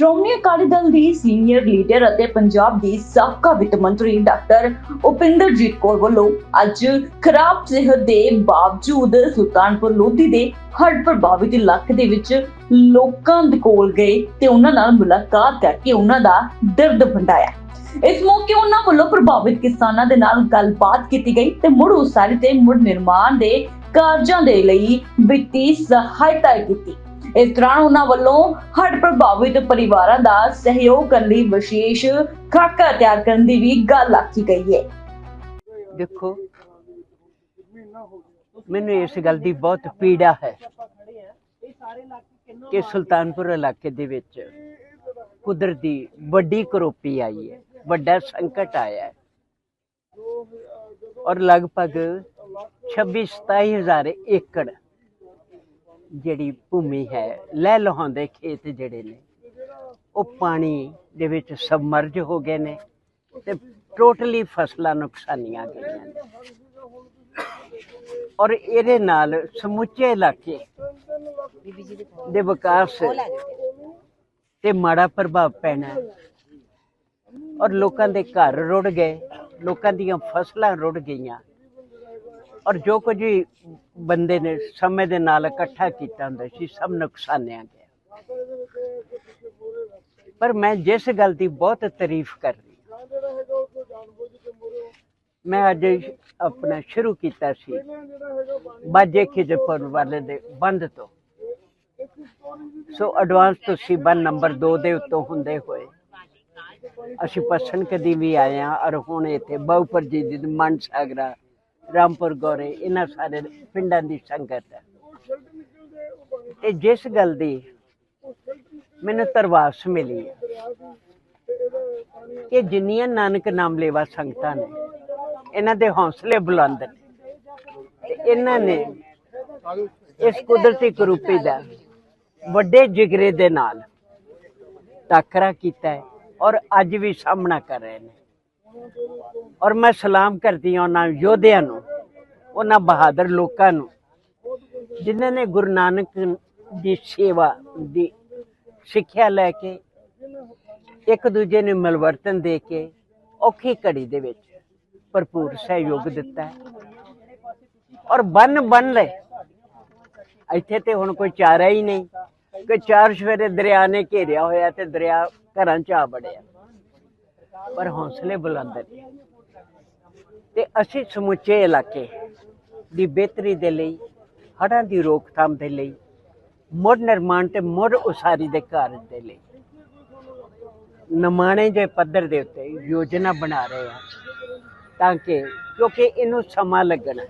ਸ਼੍ਰੋਮਣੀ ਅਕਾਲੀ ਦਲ ਦੀ senior leader ਅਤੇ ਪੰਜਾਬ ਦੀ ਸਾਬਕਾ ਵਿੱਤ ਮੰਤਰੀ ਡਾਕਟਰ ਉਪਿੰਦਰਜੀਤ ਕੌਰ ਵੱਲੋਂ ਅੱਜ ਖਰਾਬ ਸਿਹਤ ਦੇ ਬਾਵਜੂਦ ਸੁਲਤਾਨਪੁਰ ਲੋਧੀ ਦੇ ਹੜ੍ਹ ਪ੍ਰਭਾਵਿਤ ਇਲਾਕੇ ਦੇ ਵਿੱਚ ਲੋਕਾਂ ਦੇ ਕੋਲ ਗਏ ਤੇ ਉਹਨਾਂ ਨਾਲ ਮੁਲਾਕਾਤ ਕਰਕੇ ਉਹਨਾਂ ਦਾ ਦਰਦ ਵੰਡਾਇਆ। ਇਸ ਮੌਕੇ ਉਹਨਾਂ ਵੱਲੋਂ ਪ੍ਰਭਾਵਿਤ ਕਿਸਾਨਾਂ ਦੇ ਨਾਲ ਗੱਲਬਾਤ ਕੀਤੀ ਗਈ ਤੇ ਮੁੜ ਉਸਾਰੀ ਤੇ ਮੁੜ ਨਿਰਮਾਣ ਦੇ ਕਾਰਜਾਂ ਦੇ ਲਈ ਵਿੱਤੀ ਸਹਾਇਤਾ ਕੀਤੀ। ਇਸ ਦੌਰਾਨ ਉਹਨਾਂ ਵੱਲੋਂ ਹੜ੍ਹ ਪ੍ਰਭਾਵਿਤ ਪਰਿਵਾਰਾਂ ਦਾ ਸਹਿਯੋਗ ਕਰਨ ਲਈ ਵਿਸ਼ੇਸ਼ ਖਾਕਾ ਤਿਆਰ ਕਰਨ ਦੀ ਵੀ ਗੱਲ ਆਖੀ ਗਈ ਹੈ। ਦੇਖੋ, ਮੈਨੂੰ ਇਸ ਗੱਲ ਦੀ ਬਹੁਤ ਪੀੜਾ ਹੈ ਕਿ ਸੁਲਤਾਨਪੁਰ ਇਲਾਕੇ ਦੇ ਵਿੱਚ ਕੁਦਰਤੀ ਵੱਡੀ ਕਰੋਪੀ ਆਈ ਹੈ, ਵੱਡਾ ਸੰਕਟ ਆਇਆ ਹੈ। ਔਰ ਲਗਭਗ 26 27000 ਏਕੜ ਜਿਹੜੀ ਭੂਮੀ ਹੈ, ਲੈ ਲਹਾਉਂਦੇ ਖੇਤ ਜਿਹੜੇ ਨੇ, ਉਹ ਪਾਣੀ ਦੇ ਵਿੱਚ ਸਬਮਰਜ ਹੋ ਗਏ ਨੇ ਤੇ ਟੋਟਲੀ ਫਸਲਾਂ ਨੁਕਸਾਨੀਆਂ ਗਈਆਂ ਨੇ। ਔਰ ਇਹਦੇ ਨਾਲ ਸਮੁੱਚੇ ਇਲਾਕੇ ਦੇ ਵਿਕਾਸ ਤੇ ਮਾੜਾ ਪ੍ਰਭਾਵ ਪੈਣਾ ਔਰ ਲੋਕਾਂ ਦੇ ਘਰ ਰੁੜ ਗਏ, ਲੋਕਾਂ ਦੀਆਂ ਫਸਲਾਂ ਰੁੜ ਗਈਆਂ। ਔਰ ਜੋ ਕੁਝ ਵੀ ਬੰਦੇ ਨੇ ਸਮੇਂ ਦੇ ਨਾਲ ਇਕੱਠਾ ਕੀਤਾ ਹੁੰਦਾ ਸੀ, ਸਭ ਨੁਕਸਾਨਿਆ ਗਿਆ ਪਰ ਮੈਂ ਜਿਸ ਗੱਲ ਦੀ ਬਹੁਤ ਤਾਰੀਫ ਕਰ ਰਹੀ ਹਾਂ। ਮੈਂ ਅੱਜ ਆਪਣਾ ਸ਼ੁਰੂ ਕੀਤਾ ਸੀ ਬਾਜੇ ਖਿਜਪੁਰ ਵਾਲੇ ਦੇ ਬੰਦ ਤੋਂ। ਸੋ ਐਡਵਾਂਸ ਤੁਸੀਂ ਬੰਨ ਨੰਬਰ 2 ਦੇ ਉੱਤੋਂ ਹੁੰਦੇ ਹੋਏ ਅਸੀਂ ਪਸਣ ਕਦੀ ਵੀ ਆਏ ਹਾਂ ਔਰ ਹੁਣ ਇੱਥੇ ਬਹੁਪਰ ਜੀ ਦੀ ਮਨ ਸਾਗਰਾ ਰਾਮਪੁਰ ਗੋਰੇ, ਇਹਨਾਂ ਸਾਰੇ ਪਿੰਡਾਂ ਦੀ ਸੰਗਤ ਹੈ। ਤੇ ਜਿਸ ਗੱਲ ਦੀ ਮੈਨੂੰ ਤਰਵਾਸ ਮਿਲੀ ਹੈ ਕਿ ਜਿੰਨੀਆਂ ਨਾਨਕ ਨਾਮ ਲੈਵਾ ਸੰਗਤਾਂ ਨੇ, ਇਹਨਾਂ ਦੇ ਹੌਸਲੇ ਬੁਲੰਦ ਨੇ ਤੇ ਇਹਨਾਂ ਨੇ ਇਸ ਕੁਦਰਤੀ ਕਰੂਪੀ ਦਾ ਵੱਡੇ ਜਿਗਰੇ ਦੇ ਨਾਲ ਟਾਕਰਾ ਕੀਤਾ ਹੈ ਔਰ ਅੱਜ ਵੀ ਸਾਹਮਣਾ ਕਰ ਰਹੇ ਨੇ। ਔਰ ਮੈਂ ਸਲਾਮ ਕਰਦੀ ਹਾਂ ਉਹਨਾਂ ਯੋਧਿਆਂ ਨੂੰ, ਉਹਨਾਂ ਬਹਾਦਰ ਲੋਕਾਂ ਨੂੰ, ਜਿਨ੍ਹਾਂ ਨੇ ਗੁਰੂ ਨਾਨਕ ਦੀ ਸੇਵਾ, ਦੀ ਸਿੱਖਿਆ ਲੈ ਕੇ ਇੱਕ ਦੂਜੇ ਨੂੰ ਮਿਲਵਰਤਨ ਦੇ ਕੇ ਔਖੀ ਘੜੀ ਦੇ ਵਿੱਚ ਭਰਪੂਰ ਸਹਿਯੋਗ ਦਿੱਤਾ ਹੈ। ਔਰ ਬੰਨ ਬੰਨ ਲੈ, ਇੱਥੇ ਤੇ ਹੁਣ ਕੋਈ ਚਾਰਾ ਹੀ ਨਹੀਂ ਕਿ ਚਾਰ ਸਵੇਰੇ ਦਰਿਆ ਨੇ ਘੇਰਿਆ ਹੋਇਆ ਤੇ ਦਰਿਆ ਘਰਾਂ ਚ ਆ ਬੜਿਆ ਪਰ ਹੌਸਲੇ ਬੁਲੰਦ ਨੇ। ਤੇ ਅਸੀਂ ਸਮੁੱਚੇ ਇਲਾਕੇ ਦੀ ਬਿਹਤਰੀ ਦੇ ਲਈ, ਹੜ੍ਹਾਂ ਦੀ ਰੋਕਥਾਮ ਦੇ ਲਈ, ਮੁੜ ਨਿਰਮਾਣ ਤੇ ਮੁੜ ਉਸਾਰੀ ਦੇ ਕਾਰਜ ਦੇ ਲਈ, ਨਮਾਣੇ ਦੇ ਪੱਧਰ ਦੇ ਉੱਤੇ ਯੋਜਨਾ ਬਣਾ ਰਹੇ ਹਾਂ ਤਾਂ ਕਿ, ਕਿਉਂਕਿ ਇਹਨੂੰ ਸਮਾਂ ਲੱਗਣਾ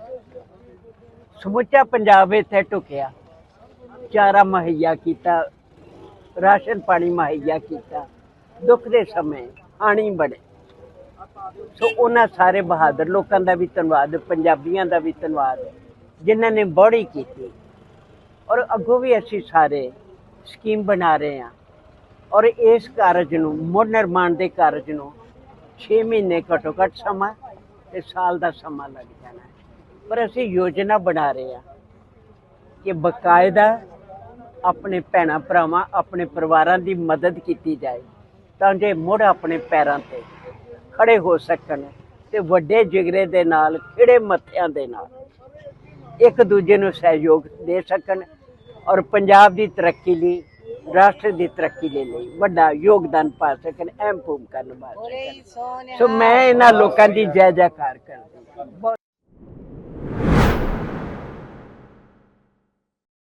ਸਮੁੱਚਾ ਪੰਜਾਬ ਇੱਥੇ ਟੁਕਿਆ ਚਾਰਾ ਮੁਹੱਈਆ ਕੀਤਾ, ਰਾਸ਼ਨ ਪਾਣੀ ਮੁਹੱਈਆ ਕੀਤਾ, ਦੁੱਖ ਦੇ ਸਮੇਂ ਆਣੀ ਬਣੇ। ਸੋ ਉਹਨਾਂ ਸਾਰੇ ਬਹਾਦਰ ਲੋਕਾਂ ਦਾ ਵੀ ਧੰਨਵਾਦ, ਪੰਜਾਬੀਆਂ ਦਾ ਵੀ ਧੰਨਵਾਦ, ਜਿਨ੍ਹਾਂ ਨੇ ਬੜੀ ਕੀਤੀ। ਔਰ ਅੱਗੋਂ ਵੀ ਅਸੀਂ ਸਾਰੇ ਸਕੀਮ ਬਣਾ ਰਹੇ ਹਾਂ। ਔਰ ਇਸ ਕਾਰਜ ਨੂੰ, ਮੁੜ ਨਿਰਮਾਣ ਦੇ ਕਾਰਜ ਨੂੰ 6 ਮਹੀਨੇ ਘੱਟੋ ਘੱਟ ਸਮਾਂ ਤੇ ਸਾਲ ਦਾ ਸਮਾਂ ਲੱਗ ਜਾਣਾ ਹੈ। ਪਰ ਅਸੀਂ ਯੋਜਨਾ ਬਣਾ ਰਹੇ ਹਾਂ ਕਿ ਬਕਾਇਦਾ ਆਪਣੇ ਭੈਣਾਂ ਭਰਾਵਾਂ, ਆਪਣੇ ਪਰਿਵਾਰਾਂ ਦੀ ਮਦਦ ਕੀਤੀ ਜਾਏ। ਤਾਂ ਜੇ ਮੁੜ ਆਪਣੇ ਪੈਰਾਂ ਤੇ ਖੜੇ ਹੋ ਸਕਣ ਤੇ ਵੱਡੇ ਜਿਗਰੇ ਦੇ ਨਾਲ ਖਿੜੇ ਮੱਥਿਆਂ ਦੇ ਨਾਲ ਇੱਕ ਦੂਜੇ ਨੂੰ ਸਹਿਯੋਗ ਦੇ ਸਕਣ ਔਰ ਪੰਜਾਬ ਦੀ ਤਰੱਕੀ ਲਈ ਰਾਸ਼ਟਰ ਦੀ ਤਰੱਕੀ ਦੇ ਲਈ ਵੱਡਾ ਯੋਗਦਾਨ ਪਾ ਸਕਣ ਅਹਿਮ ਭੂਮਿਕਾ ਨਿਭਾ ਸਕਣ। ਸੋ ਮੈਂ ਇਹਨਾਂ ਲੋਕਾਂ ਦੀ ਜੈ ਜੈਕਾਰ ਕਰਦੀ